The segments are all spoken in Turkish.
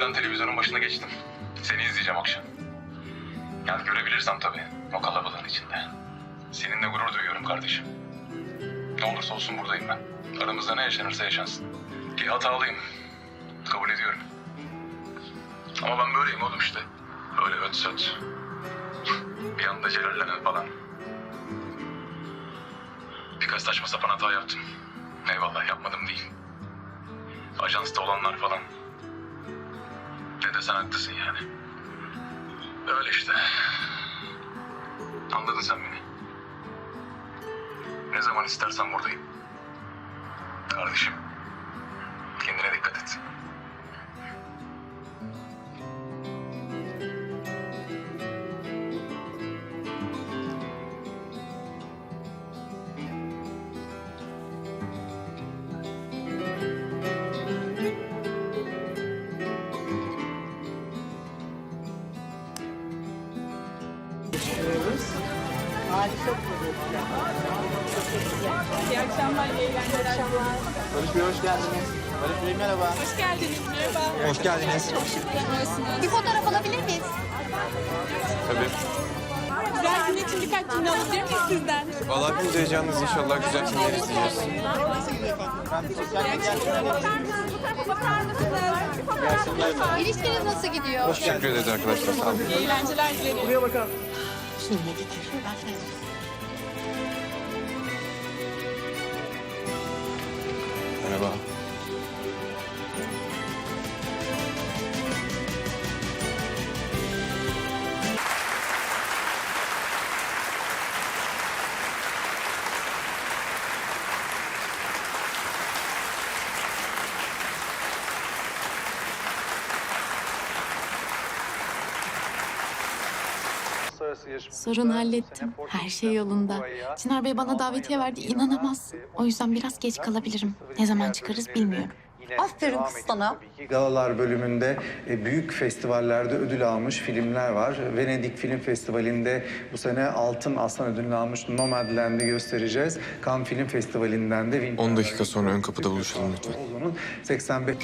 Şimdiden televizyonun başına geçtim. Seni izleyeceğim akşam. Yani görebilirsem tabii o kalabalığın içinde. Seninle gurur duyuyorum kardeşim. Ne olursa olsun buradayım ben. Aramızda ne yaşanırsa yaşansın. Ki hatalıyım. Kabul ediyorum. Ama ben böyleyim oğlum işte. Böyle öt söt. Bir anda celallenen falan. Birkaç saçma sapan hata yaptım. Eyvallah yapmadım değil. Ajansta olanlar falan. De sen haklısın yani. Öyle işte. Anladın sen beni. Ne zaman istersen buradayım. Kardeşim. Kendine dikkat et. İyi akşamlar, iyi eğlenceler. Barış Bey hoş geldiniz. Barış Bey merhaba. Hoş geldiniz, merhaba. Hoş geldiniz. Bir fotoğraf alabilir miyiz? Tabii. Güzel gün için birkaç cümle alabilir miyiz sizden? Vallahi biz heyecanlıyız inşallah güzel filmler izleyeceğiz. İlişkiniz nasıl gidiyor? Teşekkür ederiz arkadaşlar sağ olun. İyi eğlenceler dilerim. Merhaba. Sorun hallettim. Her şey yolunda. Çınar Bey bana davetiye verdi. inanamazsın. O yüzden biraz geç kalabilirim. Ne zaman çıkarız bilmiyorum. Aferin kız sana. Galalar bölümünde e, büyük festivallerde ödül almış filmler var. Venedik Film Festivali'nde bu sene Altın Aslan ödülünü almış Nomadland'i göstereceğiz. Cannes Film Festivali'nden de Winter 10 dakika sonra ön kapıda buluşalım lütfen. Oğlu'nun 85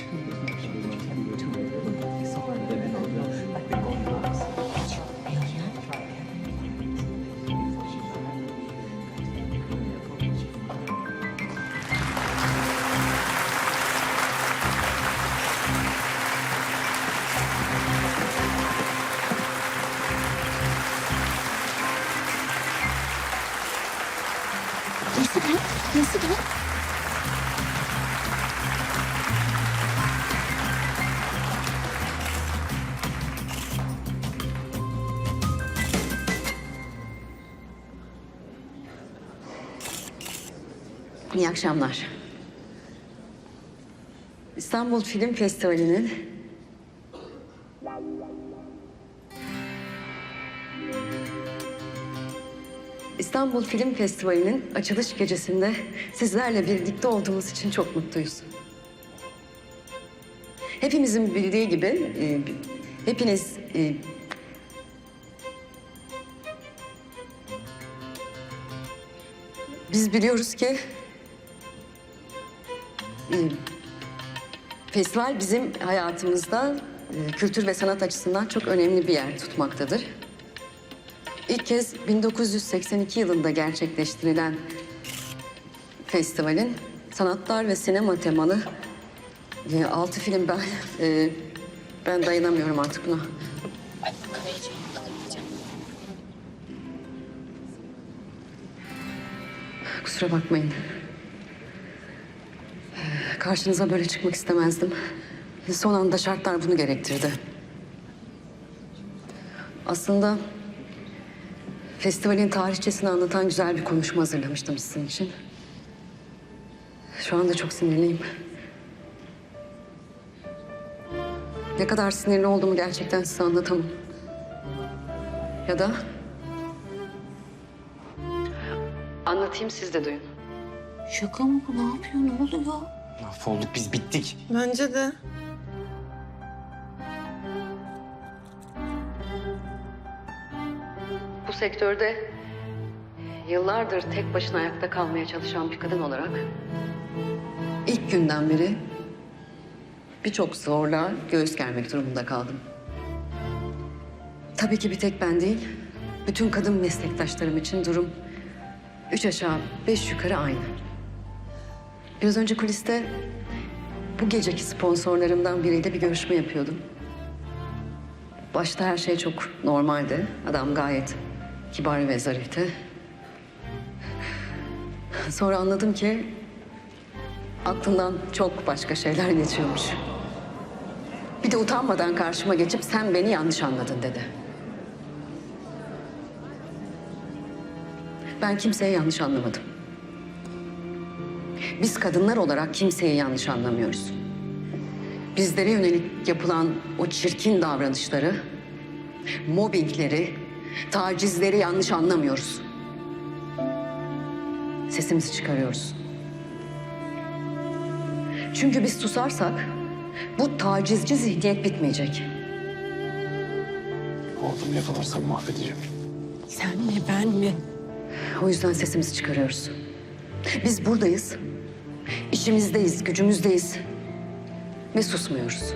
Nasıl ben? Nasıl ben? İyi akşamlar. İstanbul Film Festivali'nin İstanbul Film Festivali'nin açılış gecesinde sizlerle birlikte olduğumuz için çok mutluyuz. Hepimizin bildiği gibi e, hepiniz e, biz biliyoruz ki e, festival bizim hayatımızda e, kültür ve sanat açısından çok önemli bir yer tutmaktadır. İlk kez 1982 yılında gerçekleştirilen festivalin sanatlar ve sinema temalı e, altı film ben e, ben dayanamıyorum artık buna. Kusura bakmayın. Karşınıza böyle çıkmak istemezdim. Son anda şartlar bunu gerektirdi. Aslında festivalin tarihçesini anlatan güzel bir konuşma hazırlamıştım sizin için. Şu anda çok sinirliyim. Ne kadar sinirli olduğumu gerçekten size anlatamam. Ya da... Anlatayım siz de duyun. Şaka mı bu? Ne yapıyor? Ne oluyor? Mahvolduk biz bittik. Bence de. Sektörde yıllardır tek başına ayakta kalmaya çalışan bir kadın olarak ilk günden beri birçok zorla göğüs germek durumunda kaldım. Tabii ki bir tek ben değil, bütün kadın meslektaşlarım için durum üç aşağı beş yukarı aynı. Biraz önce kuliste bu geceki sponsorlarımdan biriyle bir görüşme yapıyordum. Başta her şey çok normaldi. Adam gayet kibar ve zarifti. Sonra anladım ki aklından çok başka şeyler geçiyormuş. Bir de utanmadan karşıma geçip sen beni yanlış anladın dedi. Ben kimseye yanlış anlamadım. Biz kadınlar olarak kimseyi yanlış anlamıyoruz. Bizlere yönelik yapılan o çirkin davranışları, mobbingleri, tacizleri yanlış anlamıyoruz. Sesimizi çıkarıyoruz. Çünkü biz susarsak bu tacizci zihniyet bitmeyecek. Oğlum yakalarsam mahvedeceğim. Sen mi ben mi? O yüzden sesimizi çıkarıyoruz. Biz buradayız. İşimizdeyiz, gücümüzdeyiz. Ve susmuyoruz.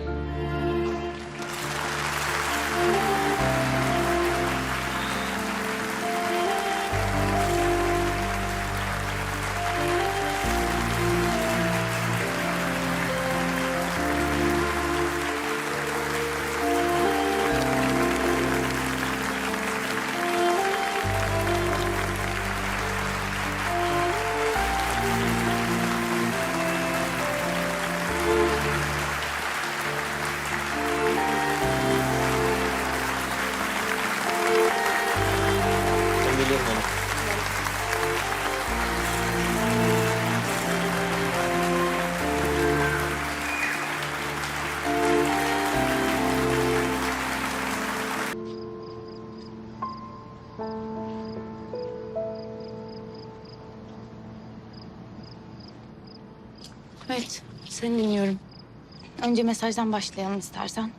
Önce mesajdan başlayalım istersen.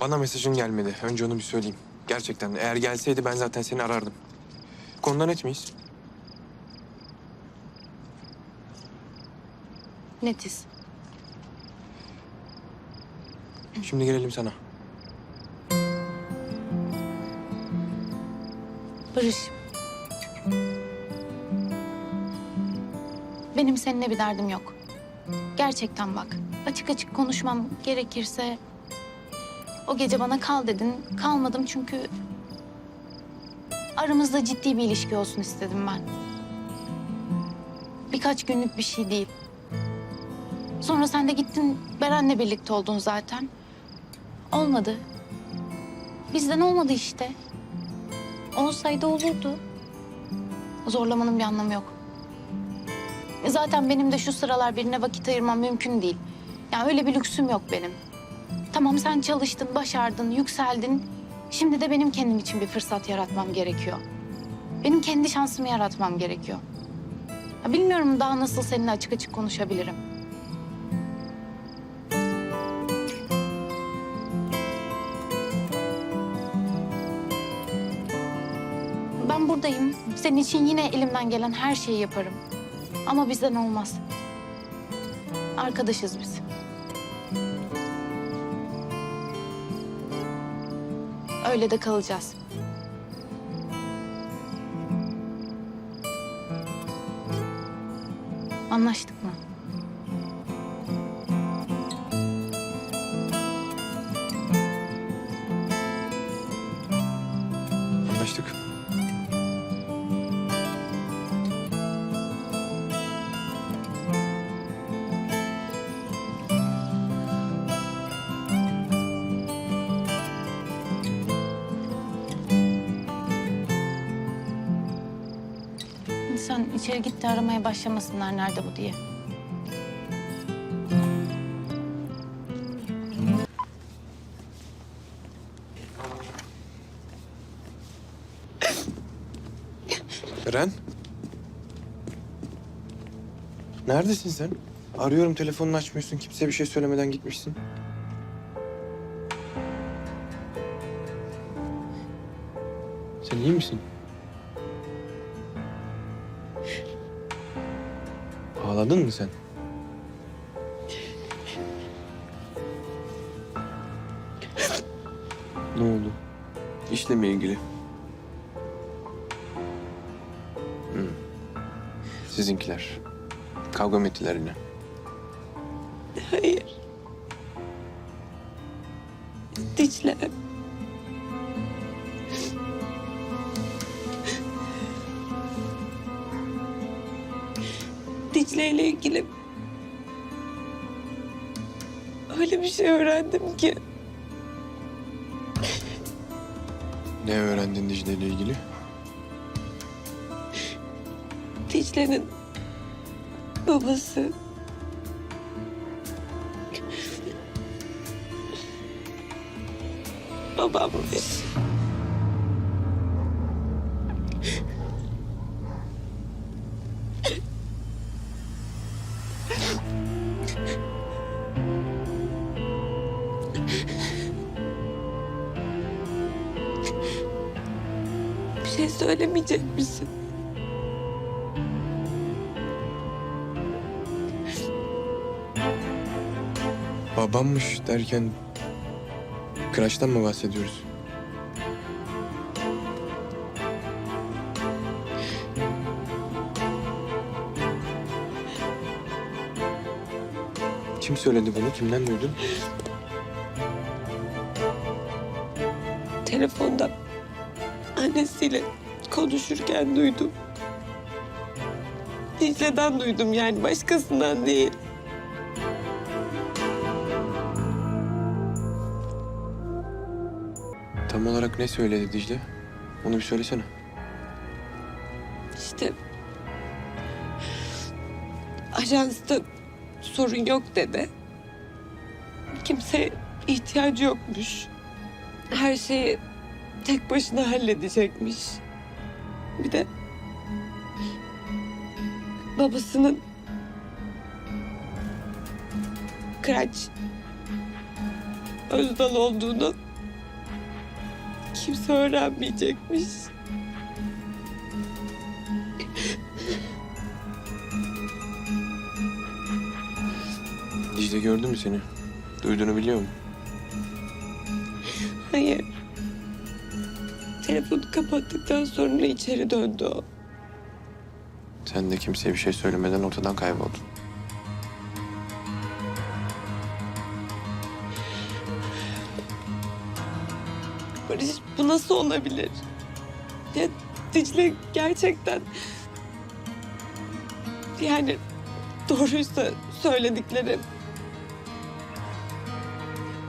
Bana mesajın gelmedi. Önce onu bir söyleyeyim. Gerçekten eğer gelseydi ben zaten seni arardım. Bu konuda net miyiz? Netiz. Şimdi gelelim sana. Barış. Benim seninle bir derdim yok. Gerçekten bak. Açık açık konuşmam gerekirse... O gece bana kal dedin. Kalmadım çünkü... Aramızda ciddi bir ilişki olsun istedim ben. Birkaç günlük bir şey değil. Sonra sen de gittin Beren'le birlikte oldun zaten. Olmadı. Bizden olmadı işte. Olsaydı olurdu. Zorlamanın bir anlamı yok. E Zaten benim de şu sıralar birine vakit ayırmam mümkün değil. Yani öyle bir lüksüm yok benim. Tamam sen çalıştın, başardın, yükseldin. Şimdi de benim kendim için bir fırsat yaratmam gerekiyor. Benim kendi şansımı yaratmam gerekiyor. Ya bilmiyorum daha nasıl seninle açık açık konuşabilirim. Ben buradayım. Senin için yine elimden gelen her şeyi yaparım. Ama bizden olmaz. Arkadaşız biz. Öyle de kalacağız. Anlaştık mı? Sen içeri git de aramaya başlamasınlar nerede bu diye. Eren? Neredesin sen? Arıyorum telefonunu açmıyorsun. Kimseye bir şey söylemeden gitmişsin. Sen iyi misin? Ağladın mı sen? ne oldu? İşle mi ilgili? Hmm. Sizinkiler. Kavga mı ettiler yine? Hayır. Dicle. Dicle ile ilgili öyle bir şey öğrendim ki Ne öğrendin Dicle ile ilgili? Dicle'nin babası babammış. Bir söylemeyecek misin? Babammış derken... Kıraçtan mı bahsediyoruz? Kim söyledi bunu? Kimden duydun? telefonda annesiyle konuşurken duydum. Dicle'den duydum yani başkasından değil. Tam olarak ne söyledi Dicle? Onu bir söylesene. İşte ajansta sorun yok dedi. Kimse ihtiyacı yokmuş. Her şeyi tek başına halledecekmiş. Bir de babasının Kıraç Özdal olduğunu kimse öğrenmeyecekmiş. Dicle gördü mü seni? Duyduğunu biliyor mu? Hayır. Telefonu kapattıktan sonra içeri döndü o. Sen de kimseye bir şey söylemeden ortadan kayboldun. Barış bu nasıl olabilir? Ya Dicle gerçekten... Yani doğruysa söyledikleri...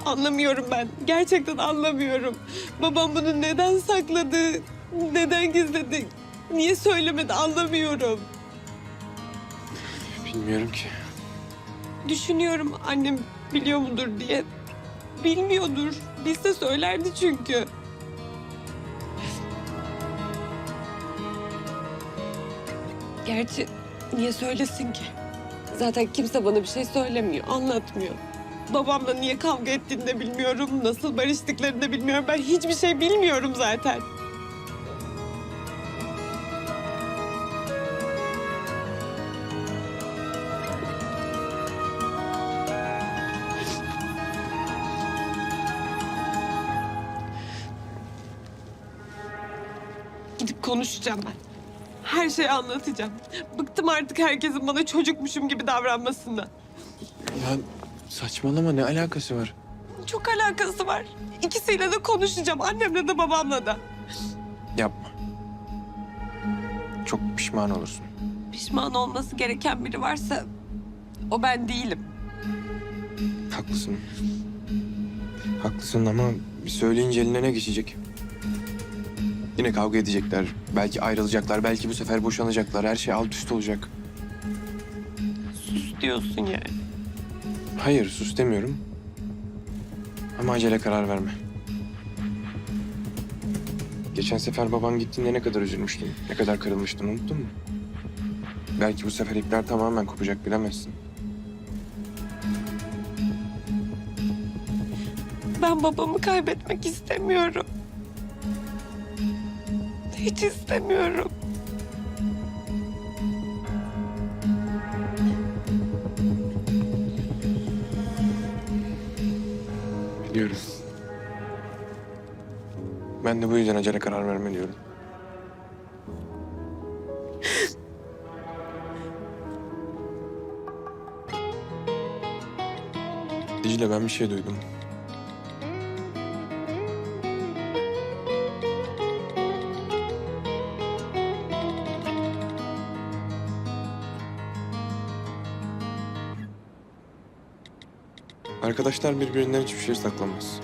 Anlamıyorum ben. Gerçekten anlamıyorum. Babam bunu neden sakladı? Neden gizledi? Niye söylemedi anlamıyorum. Bilmiyorum ki. Düşünüyorum annem biliyor mudur diye. Bilmiyordur. Bilse söylerdi çünkü. Gerçi niye söylesin ki? Zaten kimse bana bir şey söylemiyor, anlatmıyor. Babamla niye kavga ettiğini de bilmiyorum, nasıl barıştıklarını da bilmiyorum. Ben hiçbir şey bilmiyorum zaten. Gidip konuşacağım ben. Her şeyi anlatacağım. Bıktım artık herkesin bana çocukmuşum gibi davranmasından. Ya saçmalama ne alakası var? Çok alakası var. İkisiyle de konuşacağım. Annemle de babamla da. Yapma. Çok pişman olursun. Pişman olması gereken biri varsa o ben değilim. Haklısın. Haklısın ama söyleyince eline ne geçecek? Yine kavga edecekler. Belki ayrılacaklar. Belki bu sefer boşanacaklar. Her şey alt üst olacak. Sus diyorsun yani. Hayır sus demiyorum. Ama acele karar verme. Geçen sefer baban gittiğinde ne kadar üzülmüştün, ne kadar kırılmıştın unuttun mu? Belki bu sefer ipler tamamen kopacak bilemezsin. Ben babamı kaybetmek istemiyorum. Hiç istemiyorum. Biliyorum. Ben de bu yüzden acele karar verme diyorum. Dicle ben bir şey duydum. Arkadaşlar birbirinden hiçbir şey saklamaz.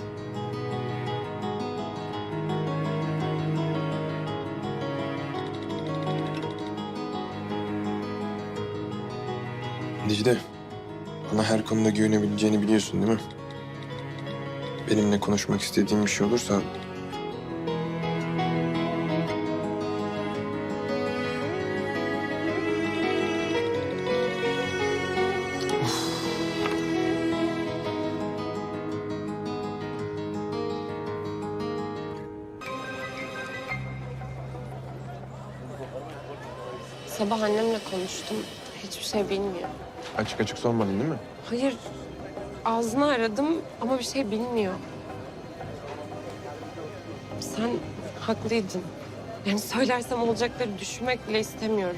Dicle, bana her konuda güvenebileceğini biliyorsun değil mi? Benimle konuşmak istediğin bir şey olursa... annemle konuştum. Hiçbir şey bilmiyor. Açık açık sormadın değil mi? Hayır, ağzını aradım ama bir şey bilmiyor. Sen haklıydın. Yani söylersem olacakları düşünmek bile istemiyorum.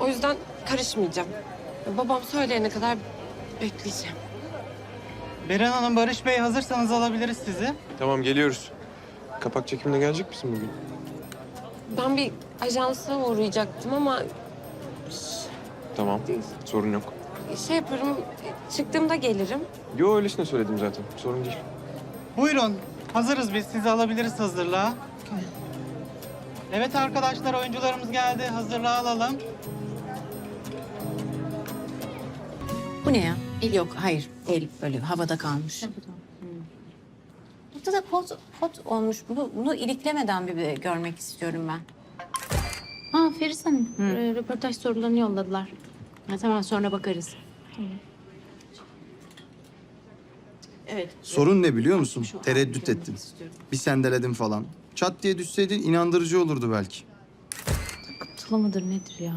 O yüzden karışmayacağım. Babam söyleyene kadar bekleyeceğim. Beren Hanım, Barış Bey hazırsanız alabiliriz sizi. Tamam geliyoruz. Kapak çekimine gelecek misin bugün? Ben bir ajansa uğrayacaktım ama Tamam, sorun yok. şey yaparım, çıktığımda gelirim. Yo öylesine söyledim zaten, sorun değil. Buyurun, hazırız biz. Sizi alabiliriz hazırlığa. Evet arkadaşlar, oyuncularımız geldi. Hazırlığa alalım. Bu ne ya? El yok, hayır. El böyle havada kalmış. Burada da pot, pot olmuş. Bunu, bunu iliklemeden bir, bir görmek istiyorum ben. Ha Feris Hanım, e, röportaj sorularını yolladılar. Ha, tamam sonra bakarız. Evet. Sorun ne biliyor musun? Şu Tereddüt görmek ettim. istiyorum. Bir sendeledim falan. Çat diye düşseydin inandırıcı olurdu belki. Takıntılı mıdır nedir ya?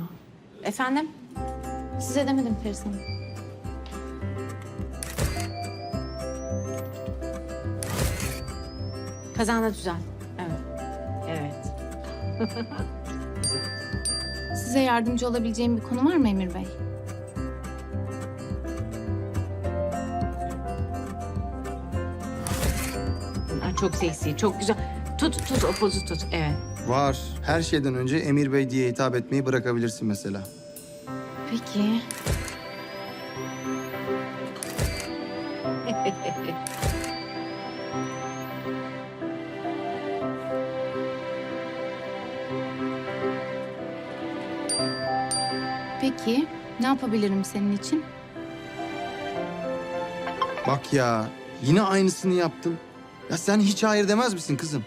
Efendim? Size demedim Feris Hanım. Kazanla düzel. Evet. Evet. Size yardımcı olabileceğim bir konu var mı Emir Bey? Ha, çok seksi, çok güzel. Tut, tut, o pozu tut. Evet. Var. Her şeyden önce Emir Bey diye hitap etmeyi bırakabilirsin mesela. Peki. Peki, ne yapabilirim senin için? Bak ya, yine aynısını yaptım. Ya sen hiç hayır demez misin kızım?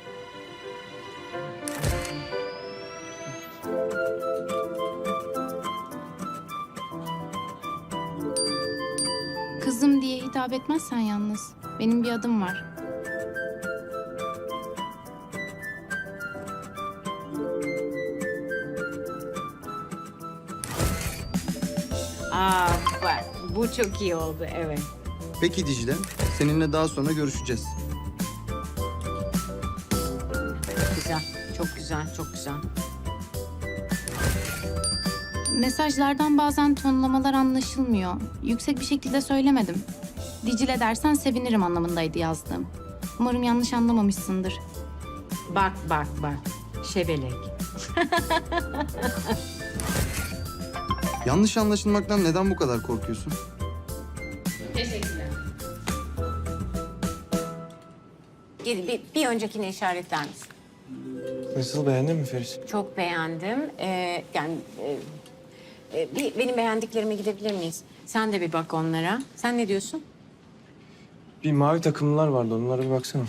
Kızım diye hitap etmezsen yalnız. Benim bir adım var. Bu çok iyi oldu, evet. Peki Dicle, seninle daha sonra görüşeceğiz. Güzel, çok güzel, çok güzel. Mesajlardan bazen tonlamalar anlaşılmıyor. Yüksek bir şekilde söylemedim. Dicle dersen sevinirim anlamındaydı yazdığım. Umarım yanlış anlamamışsındır. Bak, bak, bak. Şebelek. Yanlış anlaşılmaktan neden bu kadar korkuyorsun? Gel, bir, bir öncekine işaretler misin? Nasıl beğendin mi Feris? Çok beğendim. Ee, yani e, e, bir, benim beğendiklerime gidebilir miyiz? Sen de bir bak onlara. Sen ne diyorsun? Bir mavi takımlılar vardı, onlara bir baksana.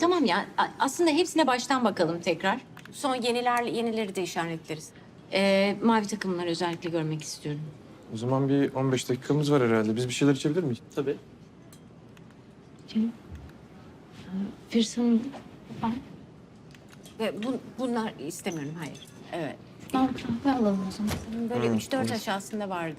Tamam ya. a- Aslında hepsine baştan bakalım tekrar. Son yenilerle yenileri de işaretleriz. Ee, mavi takımları özellikle görmek istiyorum. O zaman bir 15 dakikamız var herhalde. Biz bir şeyler içebilir miyiz? Tabii. Hanım, ben Ve bu, bunlar istemiyorum, hayır. Evet. ben kahve alalım o zaman. Böyle üç dört aşağısında vardı.